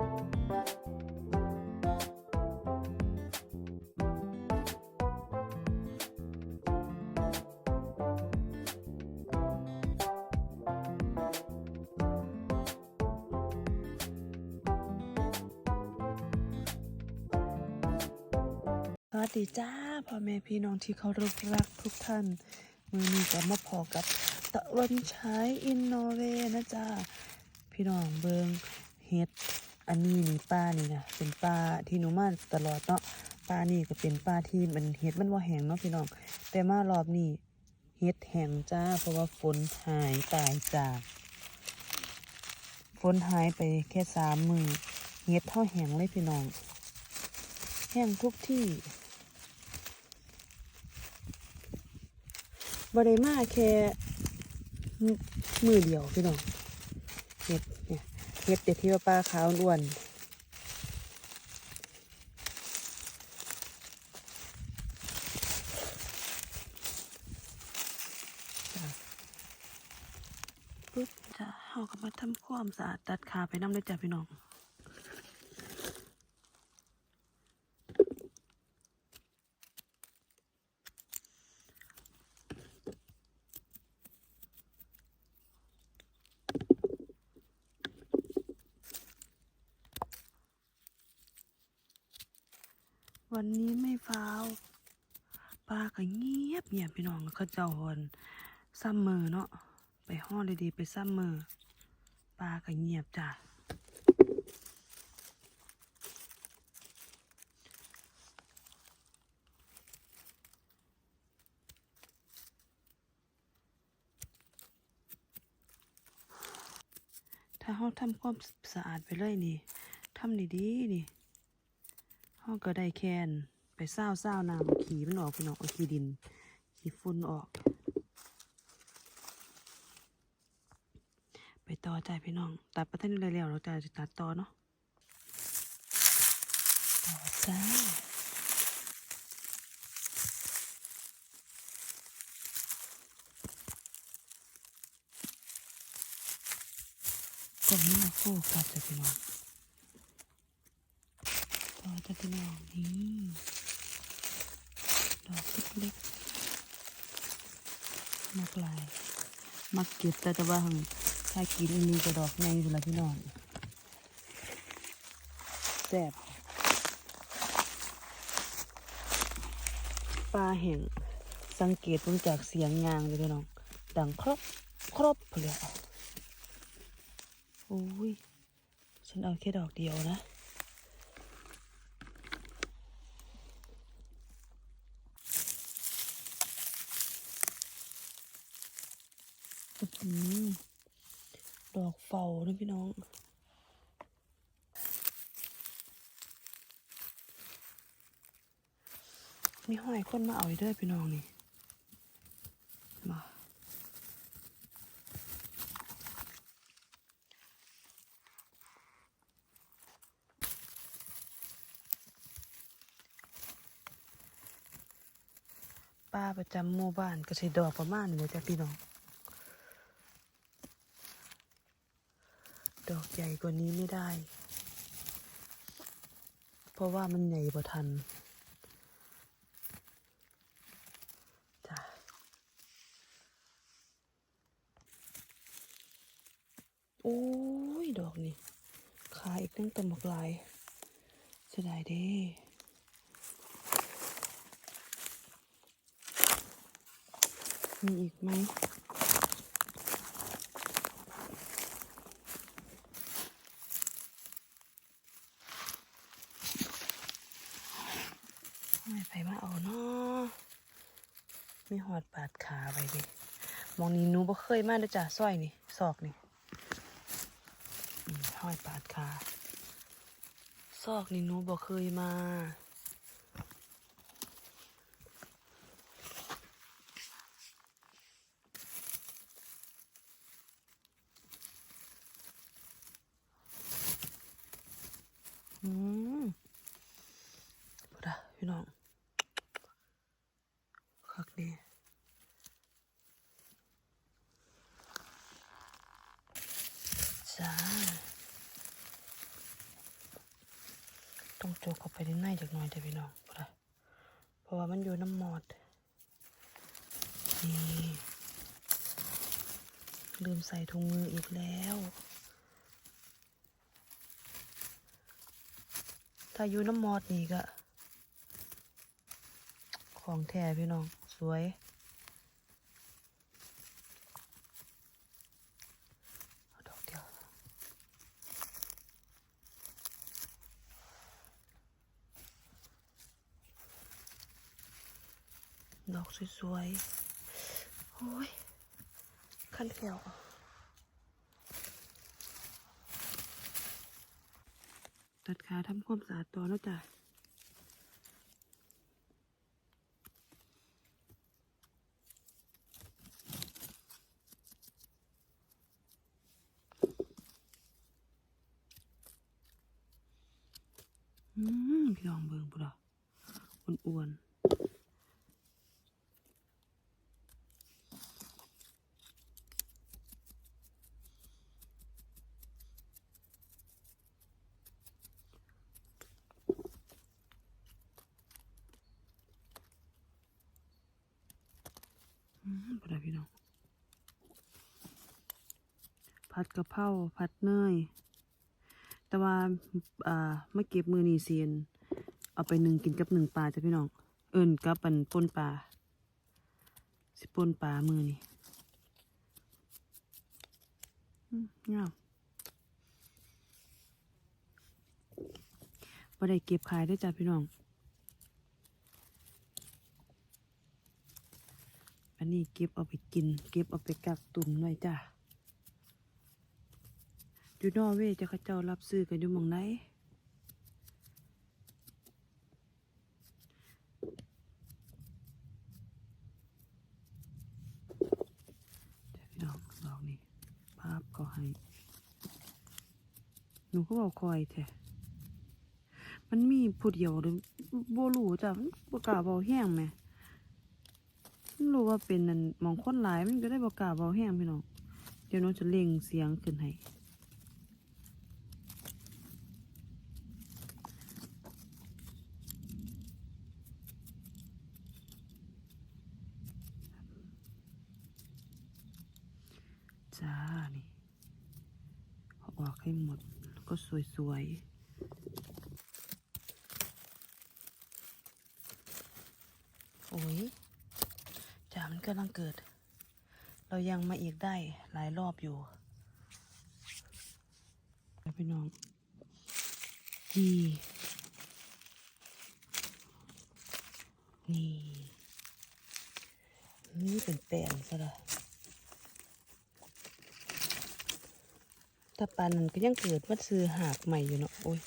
สวัสดีจ้าพ่อแม่พี่น้องที่เคารพรักทุกท่าน มือนี้ก็มาพอกับตะวันฉายอินโนเวนะจ้าพี่น้องเบิงเฮ็ด อันนี้นี่ป้านี่นะเป็นป้าที่หนูมาตลอดเนาะป้านี่ก็เป็นป้าที่มันเฮ็ดมันว่าแห้งเนาะพี่น้อง แต่มารอบนี้เฮ็ดแห้งจ้า เพราะว่าฝนหายตายจากฝนหายไปแค่สามมือเฮ็ดเท่าแห้งเลยพี่น้อง แห้งทุกที่บริมาแค่มมือเดียวพี่น้อง ห็ดเด็ดที่ว่าป้าขาวล้วนปุ๊บจ้ะเขาก็มาทำความสะอาดตัดขาไปน้ำเลยจ้ะพี่น้อง วันนี้ไม่ฟ้าวปลาก็เงียบเงียบพี่น้องเขาเจ้าหอนซ้ำมือเนาะไปห้องดีๆไปซ้ำมือปลาก็เงียบจ้ะถ้าห้องทำความสะอาดไปเลยนี่ทำดีๆนี่ ห้องก็ได้แคนไปเศร้าเศร้าน้ำขี้มันออกพี่น้องเอาขี้ดิน ขี้ฝุ่นออก ไปต่อใจพี่น้อง ตัดประเทศนี้เลยแล้วเราจะตัดต่อเนาะต่อจ้าก็ไม่มาโฟกัสจ้ะพี่น้อง ต่อจะเป็นดอกนี้ดอกเล็กๆมากลายมักเก็บแต่จะว่าหังถ้ากินอันนี้ก็ดอกใหญ่สุดละพี่น้องแซ่บปลาแห่งสังเกตเพิ่งจากเสียงยางเลยพี่น้อง ดังครบครบเลยโอ้ย ฉันเอาแค่ดอกเดียวนะ อื้อหือ ดอกเฝ้านะพี่น้อง มีห้อยคนมาเอาอีกเด้วยพี่น้องนี่มาป้าประจำหมู่บ้านก็ใช้ดอกประมาณนี้จ้ะพี่น้อง ดอกใหญ่กว่านี้ไม่ได้ เพราะว่ามันใหญ่กว่ทันจ้ะโอ้ย ดอกนี่ขายอีกตั้งแต่หมกลายเสียดายเด้มีอีกไหม ม่ไปมาเอาเนาะไม่หอดปาดขาไปดิมองนี้นูบ่เคยมาเลยจ้ะซอยนี่ซอกนี่หอดปาดขาซอกนี่นูบ่เคยมา อืม พูดอะพี่น้องคักนี่ จ้า ต้องโจกเข้าไปในในจากหน่อยจ้ะพี่น้องเพราะว่ามันอยู่น้ำหมอด นี่ ลืมใส่ถุงมืออีกแล้วถ้าอยู่น้ำมอดนี่ก็ ของแท้พี่น้อง สวยเอาดอกเดียว ดอก สวยๆ โอ้ย ขั้นแขวตัดขาทำความสะอาดตัวแล้วจ้ะ อืมพี่น้องเบิ่งปุ่นอะอ้วน ๆอืมปุ่นอะพี่น้อง ผัดกะเพราผัดเนย แต่ว่าอ่าไมาเก็บมือนีเซียน เอาไปหนึ่งกินกับหนึ่งปลาจ้ะพี่น้อง เอิญกับปันป่นปลา สิป่นปลามือนี่อืมงามบ่ได้เก็บขายได้จ้ะพี่น้อง นนี้เก็บเอาไปกิน เก็บเอาไปกักตุ่มหนไว้จ้ะอยู่นอเวจะเขาเจ้ารับซื้อกันอยู่มองไหนเดี๋ยวพี่น้องดอกนี้ภาพก็ให้ หนูก็บอกคอยแท้มันมีผู้เดียวหรือโบรู้จ้ะมันบกล้าเบาแห้งไหม รู้ว่าเป็นนั่นมองคนหลายมันก็ได้บกล้าเบาแห้งพี่น้อง เดี๋ยวน้องจะเล่งเสียงขึ้นให้จ้านี่เอาออกให้หมดแล้วก็สวยๆโอ้ย กำลังเกิด เรายังมาอีกได้หลายรอบอยู่พี่น้องนี่นี่ นี่เป็นแป้งซะละถ้าปานนั้นก็ยังเกิดมาซื้อหากใหม่อยู่เนาะโอ้ย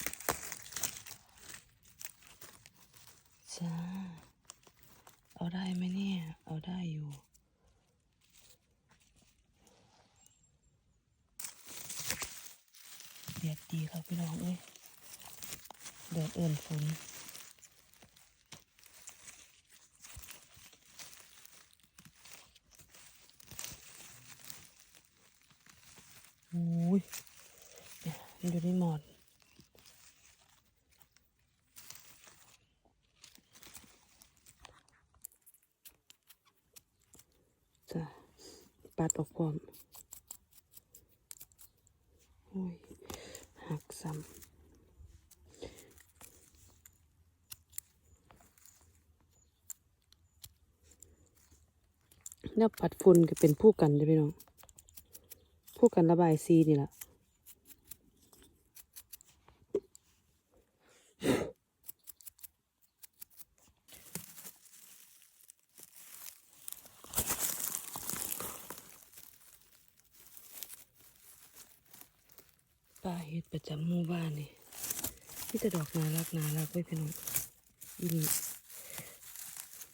จ้า เอาได้ไหมเนี่ย เอาได้อยู่ เดียดดีครับพี่น้ องเอ้ยเดือดเอื่นฝนโอ้ยอยู่ในหมอนจ้ะปัดออกพร้อมโอ้ย หัก ซ้ำเนี่ยปัดฝุ่นก็เป็นผู้กันเลยพี่น้องผู้กันระบายซีนี่แหละ ป่าเฮ็ดประจำหมู่บ้านนี่มีแต่ดอกนารักนารักไว้พี่น้องอีนี่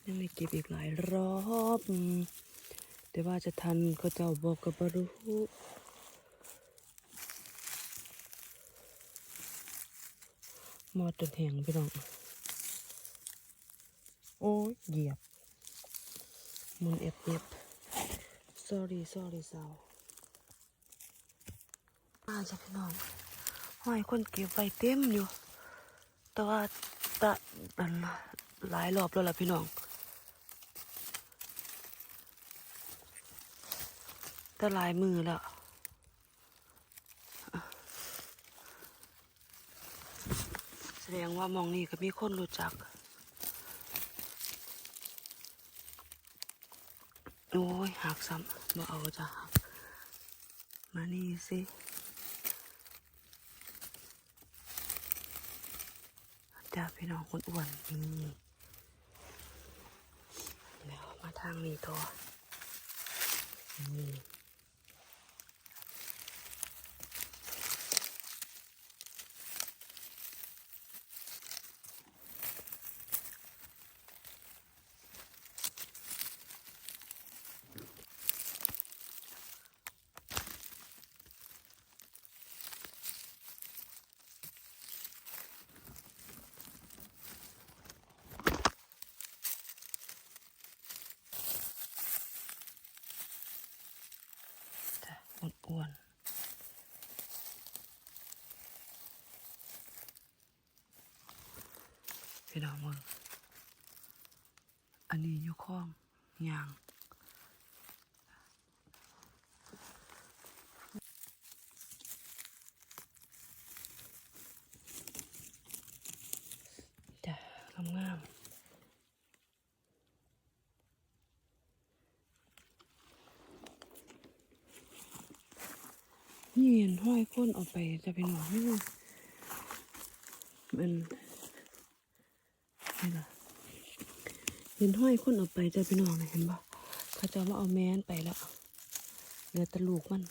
ยังไม่เก็บอีกหลายรอบแต่ว่าจะทันเขาเจ้าบอกกับบรู้มอดจนแหงพี่น้อง โอ้ยเหยียบมุนเอฟเอฟ sorry sorry สาวมาจ้ะพี่น้อง หอยคนเก็บไว้เต็มอยู่ แต่ว่าตะอันหลายรอบแล้วล่ะพี่น้อง แต่หลายมือแล้วแสดงว่ามองนี่ก็มีคนรู้จัก โอ้ยหักซ้ำบ่เอาจะหัก มานี่สิ จ้าพี่น้องคนอ้วนนี่แล้วมาทางนี้ตัวนี่ พี่น้องมึงอันนี้อยู่ข้องยางจ้ะงามๆนี่เห็นห้อยค้นออกไปจะเป็นหมอไม่รู้มัน นี่ล่ะเห็นห้อยค้นออกไปจะเป็นหมอเห็นปะเขาจะมาเอาแมนไปแล้วเหลือแต่ลูกมัน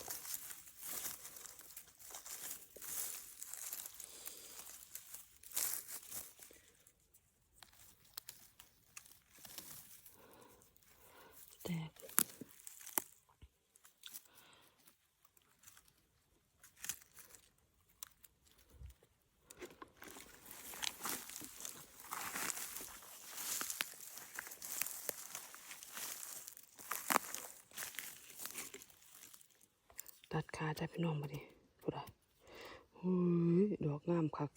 ตัดขาจพี่น้องมาดิพูดอะเฮ้ยดอกงามคัก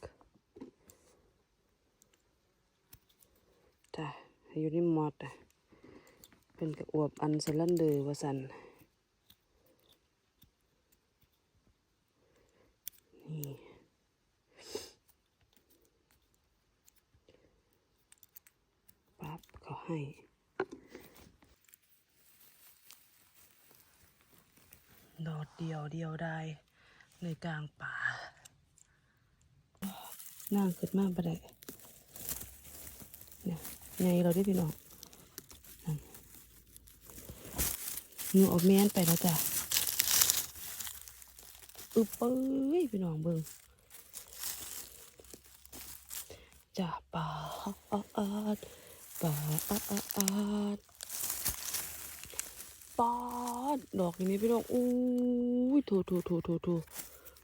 จ้ะอยู่ในมอดอะเป็นกระอวบอันสลันเดอร์วาสันนี่ปั๊บเขาให้ ดอด เดียวเดียวได้ในกลางป่านั่งขึ้นมาบ่ได้เนี่ยไงเราได้พี่น้องหนูเอาแมนไปแล้วจ้ะอึบเป้ยพี่น้องเบิ่งจ้าป่าอาอาดป่าอาอาอาดปา ดดอกนี้พี่น้องอู้ยถูถูถูถูถู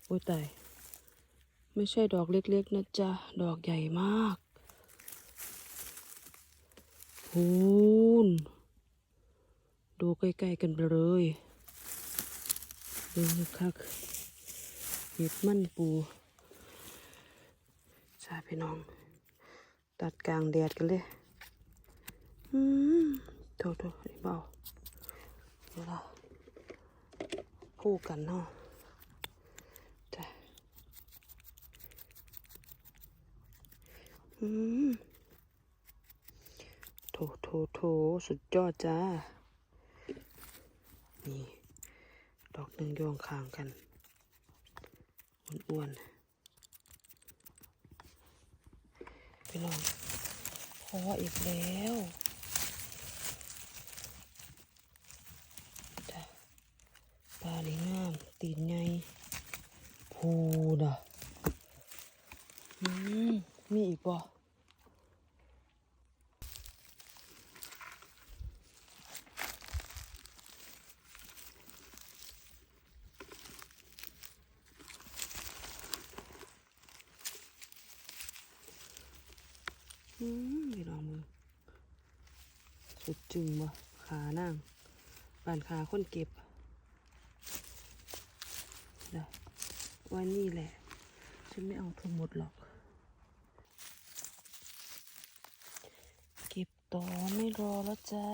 โอ้ยตายไม่ใช่ดอกเล็กๆนะจ๊ะ ดอกใหญ่มากหูนดูใกล้ๆกันไปเลยดูคักเห็ดมันปูใช่พี่น้อง ตัดกลางแดดกันเลยอืมโทษโทษนี่เบาเดี๋ยวเรา คู่กันเนาะจ้ะอืมโถโถโถสุดยอดจ้า นี่ ดอกหนึ่งโยงข้างกัน อ้วนๆไปลองพออีกแล้วจ้ะปลาดีงาม ตีนไงพูดอะอืมมีอีกป่ะอืมพี่น้องมือสุดจึงวะขานั่งบานขาคนเก็บ เดี๋ยวว่นี่แหละ ฉันไม่เอาทุกหมดหรอก เก็บต่อไม่รอแล้วจ้า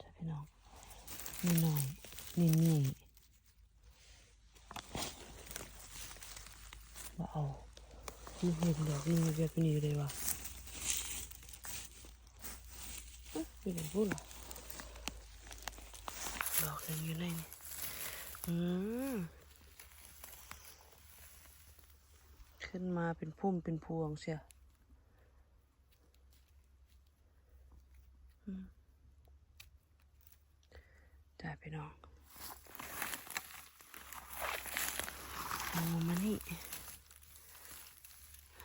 จ้าพี่น้องนี่น่อยนี่นี่ว่าเอานี่เห็นดอกนี่แบบนี้เลยว่ะ เอ๊ะไปไหนพูดล่ะดอกยังอยู่ในนี่อืมขึ้นมาเป็นพุ่มเป็นพวงเชียวอืมจ้าพี่น้องเอามานี่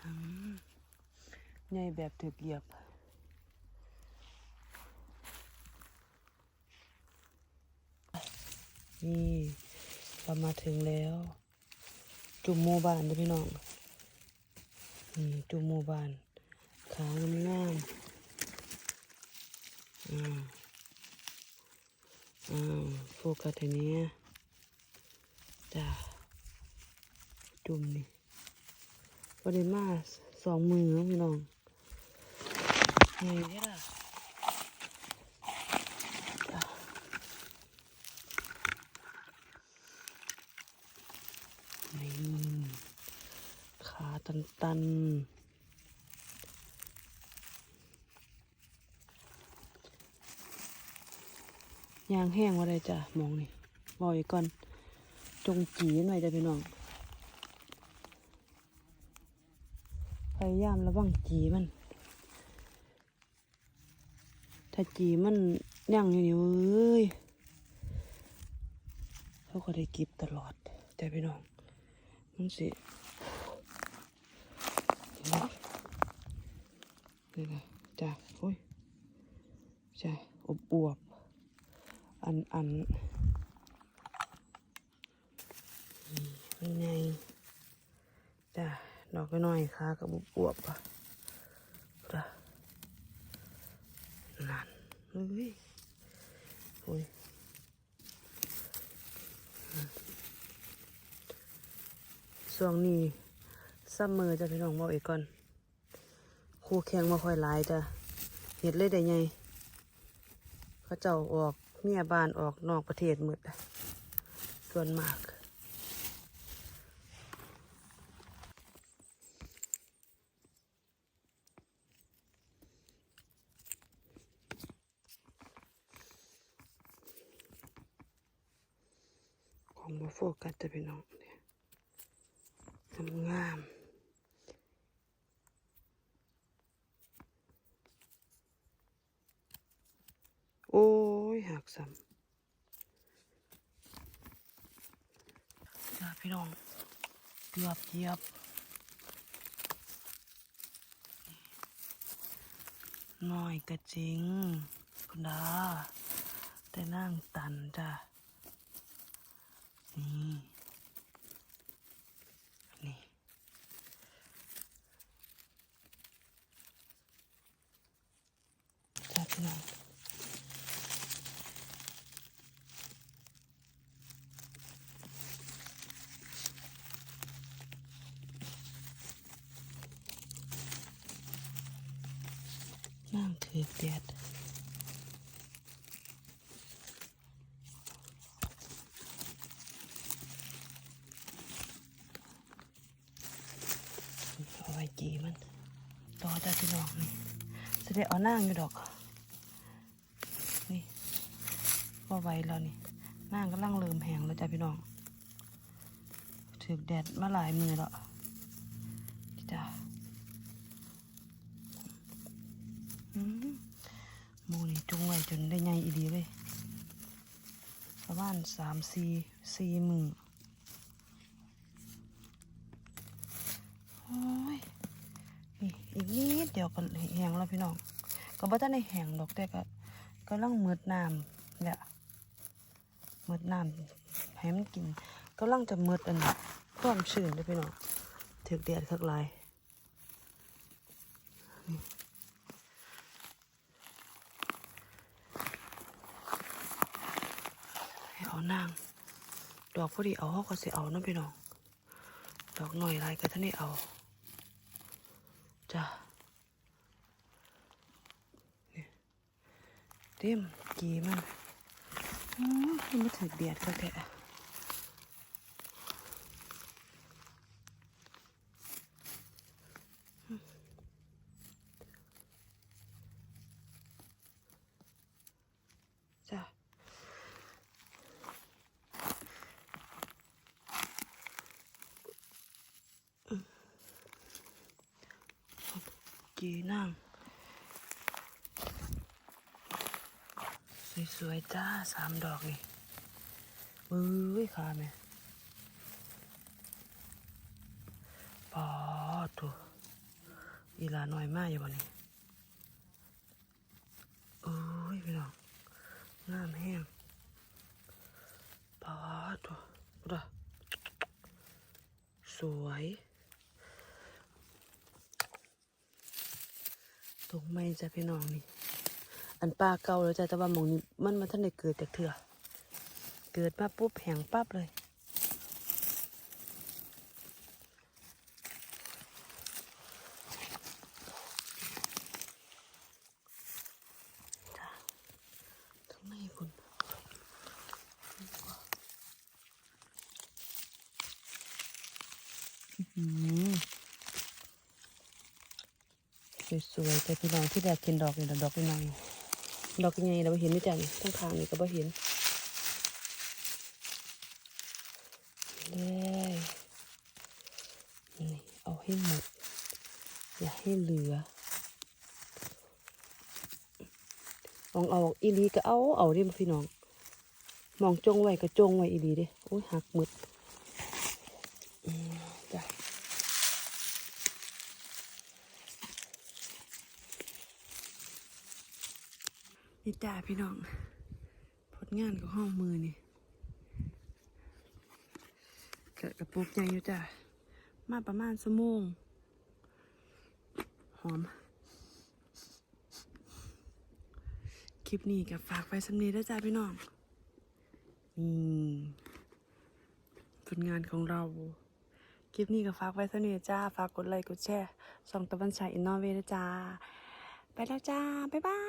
อืมใหญ่แบบถึกเหยียบ นี่เรามาถึงแล้ว จุ่มหมู่บ้านด้อพี่น้องนี่จุ่มหมู่บ้าน ขางงามอ่าอ่าโฟกัสทีนี้จ้าจุ่มนี่ประเด็นมาสองมือพี่น้องนี่ยล่ะจ้า นี่ขา ตันตันยางแห้งว่าไรจ้ะมองนี่บอยก่อน จงจีหน่อยจ้ะพี่น้อง พยายามระวังจีมัน ถ้าจีมันย่างอยู่นี่เอ้ยเขาก็ได้กิบตลอดแต่พี่น้องมันสิ นี่นะจ้ะโอ้ยจ้ะอบอวบอันอันนี่มันไงจ้ะดอกน้อยค่ะกับอบอวบๆอะจ้ะนั่นเฮ้ยโอ้ยช่วงนี้ ซัมเมอร์จะพี่น้องบอกอีกก่อนคู่แข่งมาค่อยหลายจ้ะเห็ดเลยได้ไงเขาเจ้าออกเมียบ้านออกนอกประเทศหมดอะส่วนมากของมาโฟกัสจะพี่น้องเนี่ยงาม โอ้ยหักซ้ำจ้าพี่น้องเกือบเยียบน้อยก็จริง คุณดา แต่นั่งตันจ้ะ นี่ นี่ จ้าพี่น้องนั่งถือเปียดเอาไว้จีมัน ต่อจ้าพี่น้องนี่ แสได็จเอานั่งอยู่ดอก นี่ว่าไวแล้วนี่นั่งก็ลังเริ่มแหงแล้วจ้าพี่น้องถือแดดมาหลายมือแล้วจ้าอืมหมูนี่จุงไว้จนได้ใหญ่อีดีเลยประมาณสามสี่สี่มือโอ้ย นี่อีกนิดเดียวก็แห้งแล้วพี่น้อง ก็บ่ทันได้แห้งดอกแต่ก็ก็ลังมืดน้ำแหละมืดน้ำให้มันกินก็ลังจะมืดอันนี้ความชื้นเด้พี่น้องถึกแดดคักหลายให้เอานาง ดอกพอดีเอาเขาก็สิเอาเนาะพี่น้อง ดอกหน่อยไรก็ท่านได้เอา จ้ะเนี่เต็มกีมันอืมมันถือเบียดก็แก กีนั่ง สวยๆจ้าสามดอกนี่มือขาแม่ปอตัวอีลาหน่อยมากอยู่วันนี้โอ้ยพี่น้องงามแห้งปอตัวดูดิสวย ตรงไม่ จ้ะพี่น้องนี่ อันปลาเก่าแล้วจ้ะแต่ว่าหมองนี้มันมาท่านได้เกิดจากเถื่อเกิดมาปุ๊บแหงปั๊บเลย จ้ะทำไมคุณอื้อหือ สวยๆแต่พี่น้องที่แรกเห็นดอกนี่แหละดอกยังไงดอกยังไงเราเห็นไม่จังทั้งทางนี่ก็บ่เห็นเลยนี่เอาให้หมด อย่าให้เหลือมองเอาอีลีก็เอาเอาดิพี่น้อง มองจงไว้ก็จงไว้อีลีเดิโอ้ยหักหมดอืม นี่จ้าพี่น้อง ผลงานของห้องมือนี่เกิดกระปุกใหญ่อยู่จ้ามาประมาณสมงหอม คลิปนี้กับฝากไว้สำนีด้วยจ้าพี่น้องนี่ผลงานของเราคลิปนี้ก็ฝากไว้สำนีจ้า ฝากกดไลค์กดแชร์ส่องตะวันฉายอินนอเวย์ด้วยจ้า ไปแล้วจ้า บ๊ายบาย